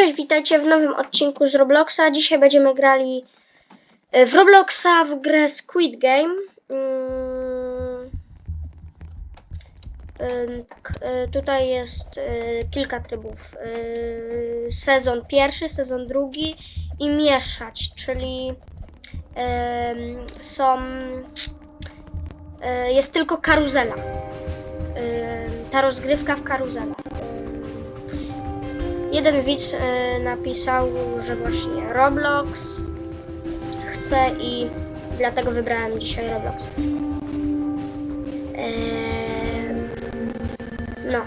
Cześć, witajcie w nowym odcinku z Robloxa. Dzisiaj będziemy grali e, w Robloxa w grę Squid Game. Mm, e, e, tutaj jest kilka trybów. Sezon pierwszy, sezon drugi i mieszać, czyli są. Jest tylko karuzela. Ta rozgrywka w karuzelach. Jeden widz e, napisał, że właśnie Roblox chce i dlatego wybrałem dzisiaj Roblox. No.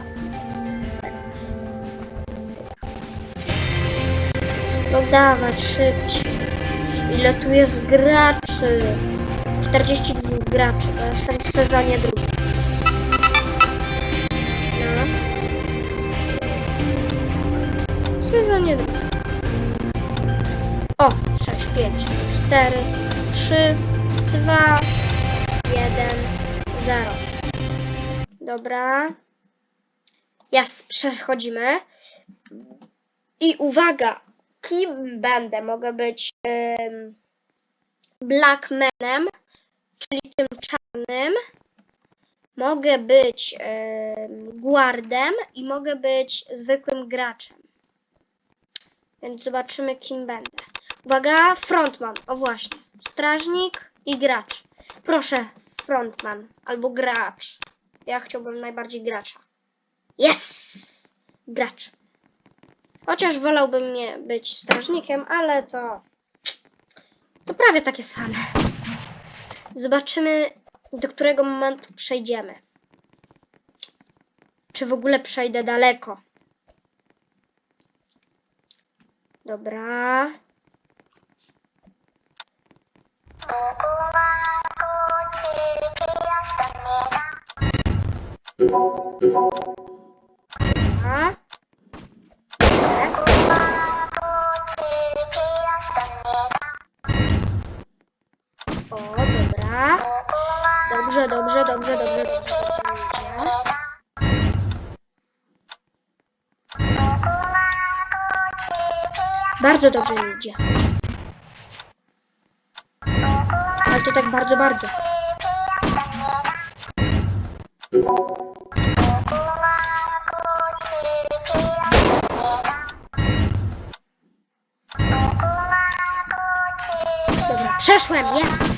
No dawać szybciej. Ile tu jest graczy? 42 graczy, to jest w sezonie drugim. 5, 4, 3, 2, 1, 0. Dobra. Jas, przechodzimy. I uwaga, kim będę? Mogę być em, Blackmanem, czyli tym czarnym. Mogę być em, guardem i mogę być zwykłym graczem. Więc zobaczymy, kim będę. Uwaga, frontman. O właśnie. Strażnik i gracz. Proszę, frontman albo gracz. Ja chciałbym najbardziej gracza. Yes! Gracz. Chociaż wolałbym nie być strażnikiem, ale to. To prawie takie same. Zobaczymy, do którego momentu przejdziemy. Czy w ogóle przejdę daleko. Dobra. Dobra. Jest. O, dobra. Dobrze, dobrze, dobrze, dobrze, dobrze, dobrze idzie. Bardzo dobrze idzie. To tak bardzo, bardzo. Dobra, przeszłem, jest!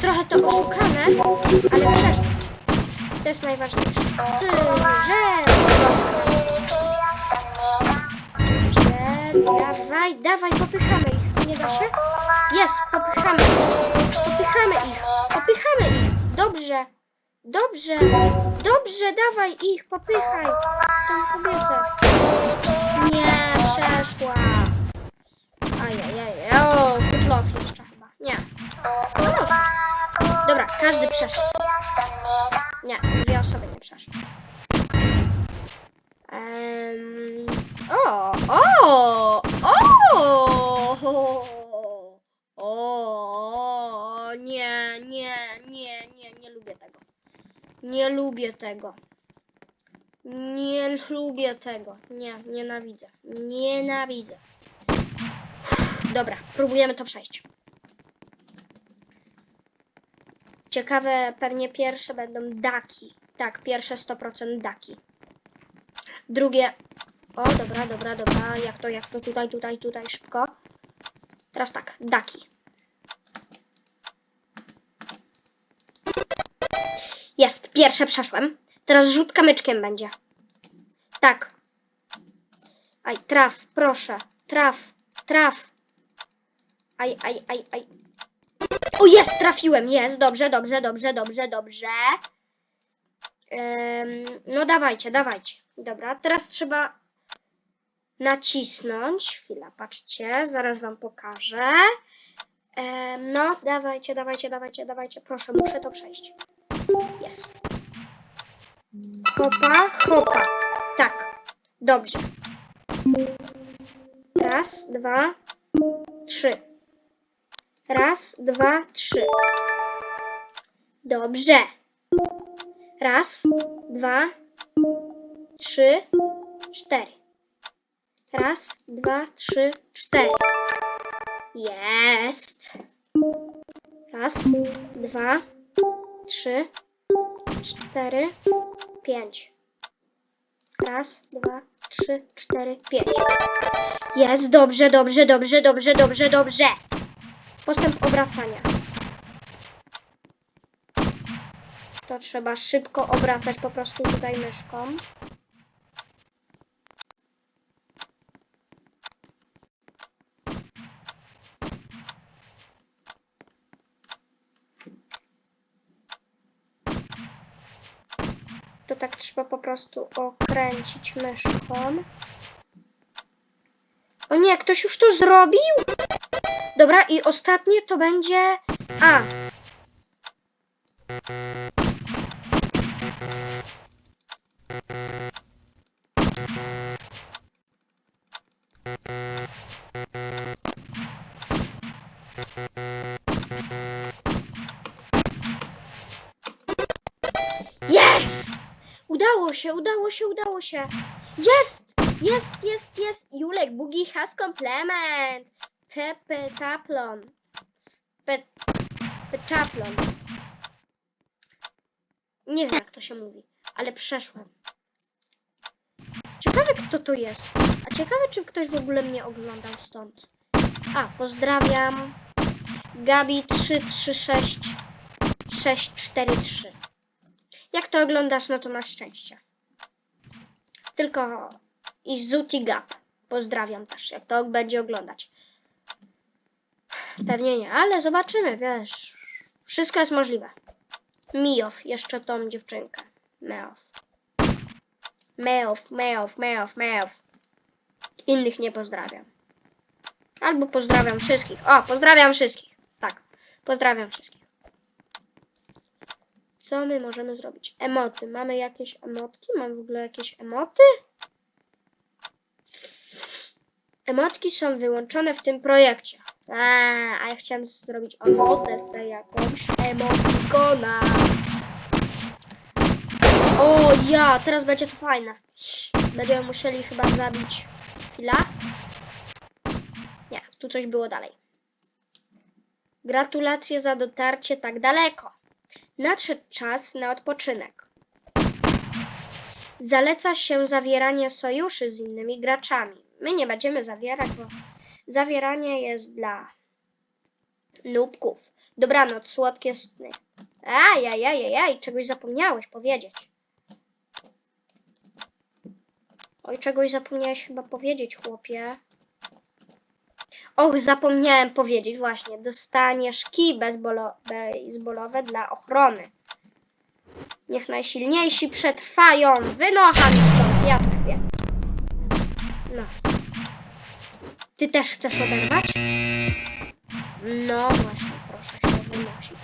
Trochę to oszukane, ale przeszłem. To jest najważniejsze. Ty, że... Dawaj, dawaj, popychamy. Nie da się? Jest, popychamy. Popychamy ich, popychamy ich. Dobrze, dobrze, dobrze, dawaj ich, popychaj. Tą kobietę. Nie, przeszła. Ajajaj, o, kutlof jeszcze chyba. Nie. No. Dobra, każdy przeszedł. Nie, dwie osoby nie przeszły. O, o, o, o, nie, nie, nie, nie, nie lubię tego. Nie lubię tego. Nie lubię tego. Nie, nienawidzę. Nienawidzę. Dobra, próbujemy to przejść. Ciekawe, pewnie pierwsze będą daki. Tak, pierwsze 100% daki. Drugie. O, dobra, dobra, dobra. Jak to, jak to? Tutaj, tutaj, tutaj, szybko. Teraz tak, daki. Jest, pierwsze przeszłem. Teraz rzut kamyczkiem będzie. Tak. Aj, traf, proszę. Traf, traf. Aj, aj, aj, aj. O, jest, trafiłem, jest, dobrze, dobrze, dobrze, dobrze, dobrze. Em, no dawajcie, dawajcie. Dobra, teraz trzeba nacisnąć. Chwila, patrzcie, zaraz wam pokażę. Em, no, dawajcie, dawajcie, dawajcie, dawajcie. Proszę, muszę to przejść. Jest. Hopa, hopa. Tak, dobrze. Raz, dwa, trzy. Raz, dwa, trzy. Dobrze. Raz, dwa, trzy, cztery. Raz, dwa, trzy, cztery. Jest. Raz, dwa, trzy, cztery, pięć. Raz, dwa, trzy, cztery, pięć. Jest, dobrze, dobrze, dobrze, dobrze, dobrze, dobrze. Postęp obracania. To trzeba szybko obracać po prostu tutaj myszką. To tak trzeba po prostu okręcić myszką. O nie, ktoś już to zrobił? Dobra, i ostatnie to będzie A. się, udało się, udało się. Jest! Jest, jest, jest! Julek, Bugi has complement. Tepe taplon. Pe, petaplon. Nie wiem jak to się mówi, ale przeszłem. Ciekawe kto to jest. A ciekawe czy ktoś w ogóle mnie oglądał stąd. A, pozdrawiam. Gabi 336 643. Jak to oglądasz, no to masz szczęście. Tylko i Zuti Gap. Pozdrawiam też, jak to będzie oglądać. Pewnie nie, ale zobaczymy, wiesz. Wszystko jest możliwe. Mijow, jeszcze tą dziewczynkę. Meow. Meow, meow, meow, meow. Innych nie pozdrawiam. Albo pozdrawiam wszystkich. O, pozdrawiam wszystkich. Tak, pozdrawiam wszystkich. Co my możemy zrobić? Emoty. Mamy jakieś emotki? Mam w ogóle jakieś emoty? Emotki są wyłączone w tym projekcie. A, a ja chciałem zrobić emotę se jakąś emotikona. O ja, teraz będzie to fajne. Będziemy musieli chyba zabić. Chwila. Nie, tu coś było dalej. Gratulacje za dotarcie tak daleko. Nadszedł czas na odpoczynek. Zaleca się zawieranie sojuszy z innymi graczami. My nie będziemy zawierać, bo zawieranie jest dla nubków. Dobranoc, słodkie sny. Ajajajajaj, czegoś zapomniałeś powiedzieć. Oj, czegoś zapomniałeś chyba powiedzieć, chłopie. Och, zapomniałem powiedzieć, właśnie. Dostaniesz kij bejsbolowe dla ochrony. Niech najsilniejsi przetrwają. Wynocha mi stąd, ja tu śpię. No. Ty też chcesz oderwać? No właśnie, proszę się wynosić.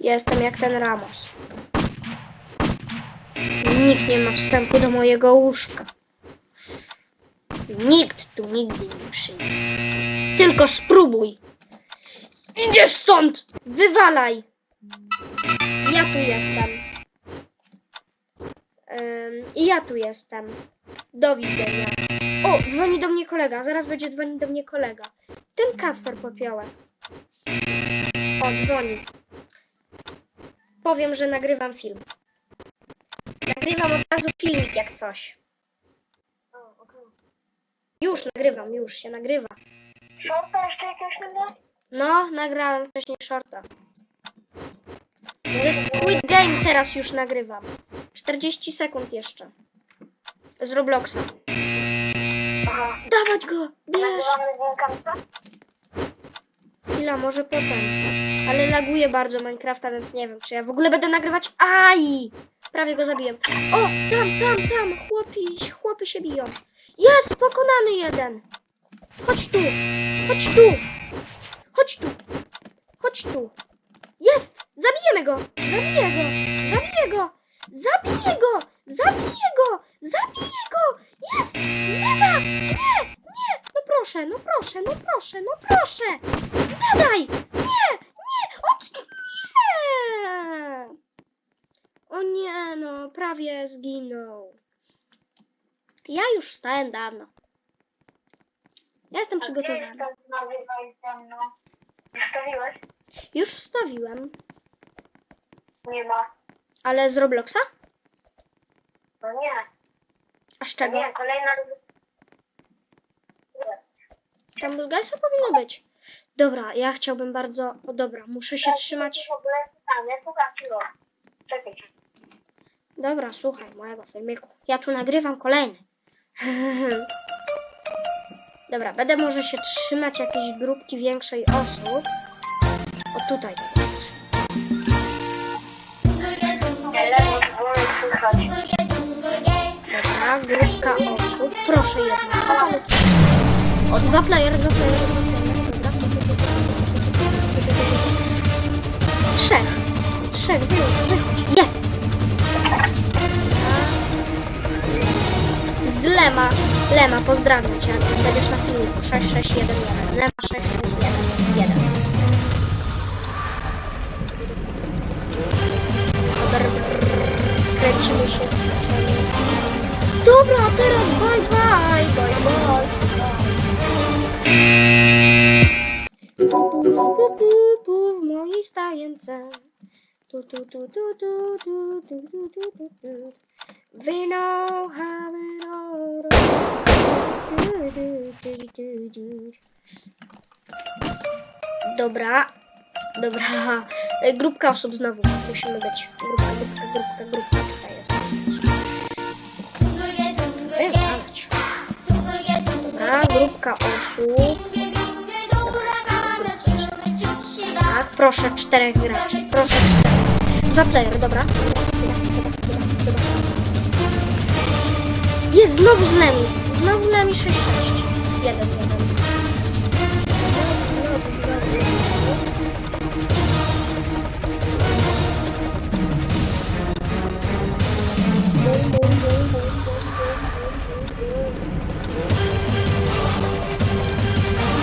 Jestem jak ten Ramos. Nikt nie ma wstępu do mojego łóżka. Nikt tu nigdy nie przyjdzie. Tylko spróbuj. Idziesz stąd! Wywalaj! Ja tu jestem. I ja tu jestem. Do widzenia. O, dzwoni do mnie kolega. Zaraz będzie dzwonił do mnie kolega. Ten Kacper popiołek. O, dzwoni. Powiem, że nagrywam film. Nagrywam od razu filmik jak coś. Już nagrywam, już się nagrywa. Shorta jeszcze jakiegoś będę? No, nagrałem wcześniej shorta. Ze Squid Game teraz już nagrywam. 40 sekund jeszcze. Z Robloxa. Aha. Dawać go! Bierz! Nagrywamy? Chwila, może potem. Ale laguje bardzo Minecrafta, więc nie wiem, czy ja w ogóle będę nagrywać. Aj! Prawie go zabiłem. O, tam, tam, tam! Chłopi, chłopy się biją. Jest! Pokonany jeden! Chodź tu! Chodź tu! Chodź tu! Chodź tu! Jest! Zabijemy go! Zabiję go! Zabiję go! Zabiję go! Zabiję go! Zabiję go! Jest! Zbiega! Nie! Nie! No proszę, no proszę, no proszę, no proszę! Zgadaj! Nie! Nie! Od... Nie! O nie, no, prawie zginął. Ja już wstałem dawno. Ja jestem mną. Wystawiłeś? Już wstawiłem. Nie ma. Ale z Robloxa? No nie. A z czego? Nie, kolejna. Tam Gajsa powinno być. Dobra, ja chciałbym bardzo... O dobra, muszę się trzymać... Ci go. Czekaj. Dobra, słuchaj mojego filmiku. Ja tu nagrywam kolejny. Dobra, będę może się trzymać jakiejś grupki większej osób. O tutaj. Dobra, grupka osób. Proszę jedno. O, dwa player, dwa player. Trzech. Trzech, wychodź. Jest! Z Lema. Lema, pozdrawiam cię. Będziesz na filmiku. 6611. Lema 6611. Kręcimy się z Dobra, teraz bye bye, bye bye. Pu, pu, pu, pu, w mojej stajence. Tu, tu, tu, tu, tu, tu, tu, tu, tu, tu, tu. We know how it all do, do, do, do, do. Dobra, dobra. E, Grupka osób znowu. Musimy być. Grupka, grupka, grupka, grupka. Tutaj jest. Dobra, grupka osób. Tak, proszę czterech graczy. Proszę czterech. Dwa player, dobra. Jest znowu z Lemi. Znowu Lemi 6-6. Jeden, jeden.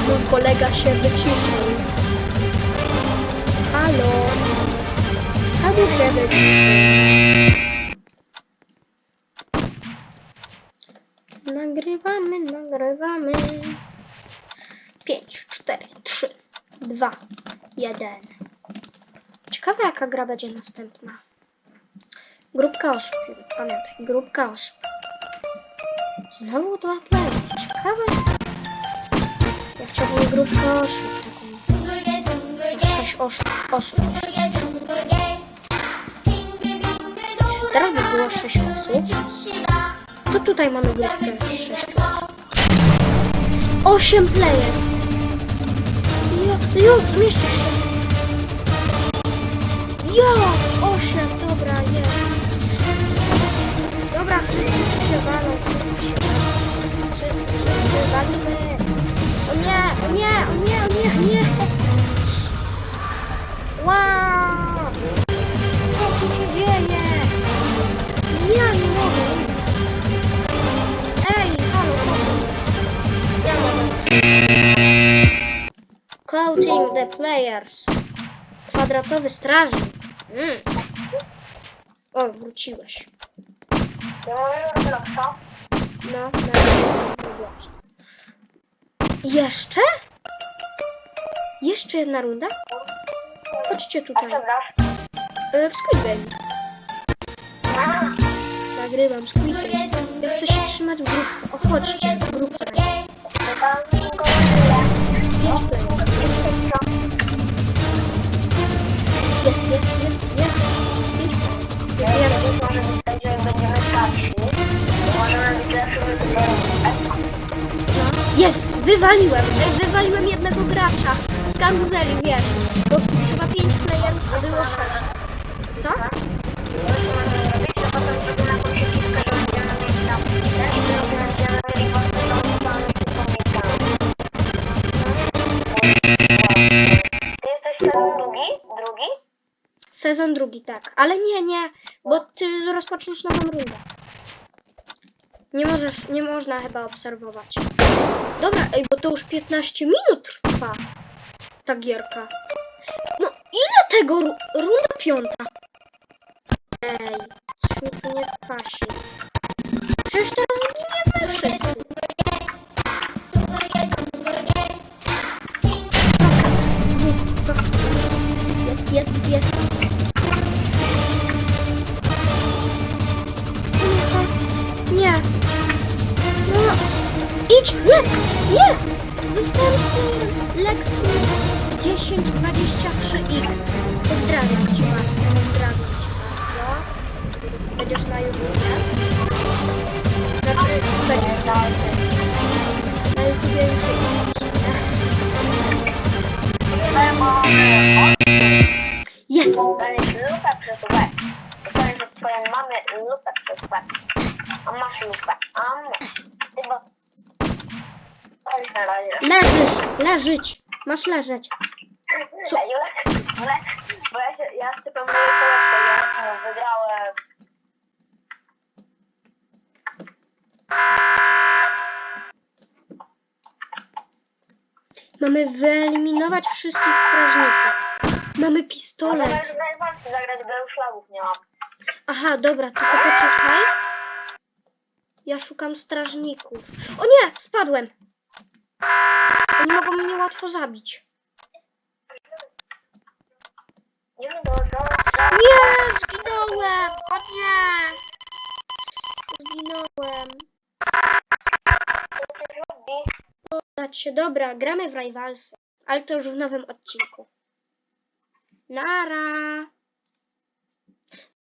Mój kolega się wyciszył. Halo? Czemu się wyciszył? Nagrywamy, nagrywamy. 5, 4, 3, 2, 1. Ciekawe jaka gra będzie następna. Grupka osób, pamiętaj, grupka osób. Znowu dwa playery, ciekawe. Ja chciałbym grupkę osób, taką 6 osób. osób. Teraz by było 6 osób. To tutaj mamy grupkę 6 osób. 8 player. Jo, jo, zmieszczysz się. Jo, 8, dobra, jest. Dobra, wszyscy się walą, wszyscy się walą. Walimy. O nie, o nie, o nie, o nie, o nie. Wow! Counting the players. Kwadratowy strażnik. Mm. O, wróciłeś. Ja Robloxa. No, na Robloxa. Jeszcze? Jeszcze jedna runda? Chodźcie tutaj. E, w Squid Game. Nagrywam Squid Game. Ja chcę się trzymać w grupce. O, chodźcie, w grupce. Wywaliłem. Ej, wywaliłem jednego gracza z karuzeli, wiesz. Bo chyba pięć playerów, a było sześć. Co? Ty jesteś ten drugi? Drugi? Sezon drugi, tak. Ale nie, nie, bo ty rozpoczniesz nową rundę. Nie możesz, nie można chyba obserwować. Dobra, ej, bo to już 15 minut trwa ta gierka. No, ile tego? ru- Runda piąta. Ej, coś mi tu nie pasi. Przecież teraz zginiemy wszyscy. Proszę. Jest. Jest, jest. Swoją lekcję 1023x. Pozdrawiam cię bardzo. Pozdrawiam cię bardzo. Będziesz na YouTubie. Znaczy, będziesz na Na YouTubie już jest. Jest. Lupę przez łeb. Dostaniesz od twojej mamy lupę przez łeb. A masz lupę. A masz. Na razie. Leżysz, leżeć. Masz leżeć. Co? Bo ja, się, ja z typem moje kołeczko, ja e, wygrałem. Mamy wyeliminować wszystkich strażników. Mamy Ale pistolet. nawet najbardziej zagrać, bo już szlagów nie mam. Aha, dobra, tylko poczekaj. Ja szukam strażników. O nie, spadłem. Oni mogą mnie łatwo zabić. Nie zginąłem. O nie. Zginąłem. robi. Dać się, dobra, gramy w Rivalsy. Ale to już w nowym odcinku. Nara.